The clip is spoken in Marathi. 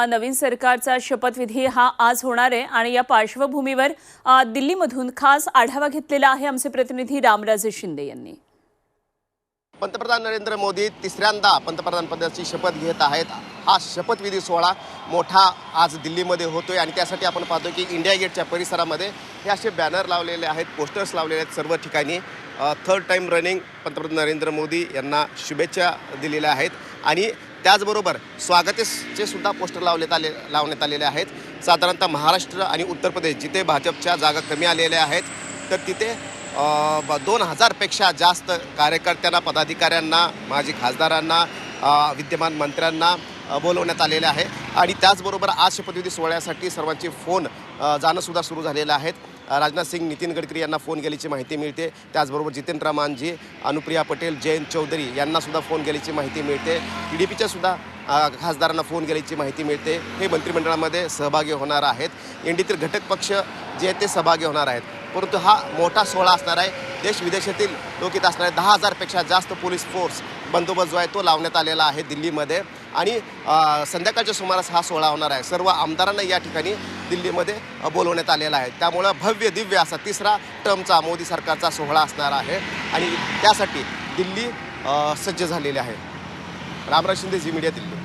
नवीन सरकारचा शपथविधी हा आज होणार आहे आणि या पार्श्वभूमीवर दिल्लीमधून खास आढावा घेतलेला आहे आमचे प्रतिनिधी रामराजे शिंदे यांनी. पंतप्रधान नरेंद्र मोदी तिसऱ्यांदा पंतप्रधान पदाची शपथ घेत आहेत. हा शपथविधी सोहळा मोठा आज दिल्लीमध्ये होतोय आणि त्यासाठी आपण पाहतो की इंडिया गेटच्या परिसरामध्ये हे असे बॅनर लावलेले आहेत पोस्टर्स लावलेले आहेत सर्व ठिकाणी. थर्ड टाईम रनिंग पंतप्रधान नरेंद्र मोदी यांना शुभेच्छा दिलेल्या आहेत. आणि त्याचबरोबर स्वागतेचे सुद्धा पोस्टर लावण्यात आले लावण्यात आलेले आहेत. साधारणतः महाराष्ट्र आणि उत्तर प्रदेश जिथे भाजपच्या जागा कमी आलेल्या आहेत तर तिथे दोन हजारपेक्षा जास्त कार्यकर्त्यांना पदाधिकाऱ्यांना माजी खासदारांना विद्यमान मंत्र्यांना बोलवण्यात आलेले आहे. आणि त्याचबरोबर आज शपथविधी सोहळ्यासाठी सर्वांचे फोन जाणंसुद्धा सुरू झालेले आहेत राजनाथ सिंग नितीन गडकरी यांना फोन गेल्याची माहिती मिळते. त्याचबरोबर जितेंद्र मांझी अनुप्रिया पटेल जयंत चौधरी यांनासुद्धा फोन गेल्याची माहिती मिळते. टी डी पीच्यासुद्धा खासदारांना फोन गेल्याची माहिती मिळते. हे मंत्रिमंडळामध्ये सहभागी होणार आहेत. एनडीतील घटक पक्ष जे आहेत ते सहभागी होणार आहेत. परंतु हा मोठा सोहळा असणार आहे. देश विदेशातील लोक इथं असणारे दहा हजारपेक्षा जास्त पोलीस फोर्स बंदोबस्त जो आहे तो लावण्यात आलेला आहे दिल्लीमध्ये. आणि संध्याकाळच्या सुमारास हा सोहळा होणार आहे. सर्व आमदारांना या ठिकाणी दिल्लीमध्ये बोलवण्यात आलेला आहे. त्यामुळं भव्य दिव्य असा तिसरा टर्मचा मोदी सरकारचा सोहळा असणार आहे. आणि त्यासाठी दिल्ली सज्ज झालेली आहे. रामराज शिंदे जी मीडिया दिल्ली.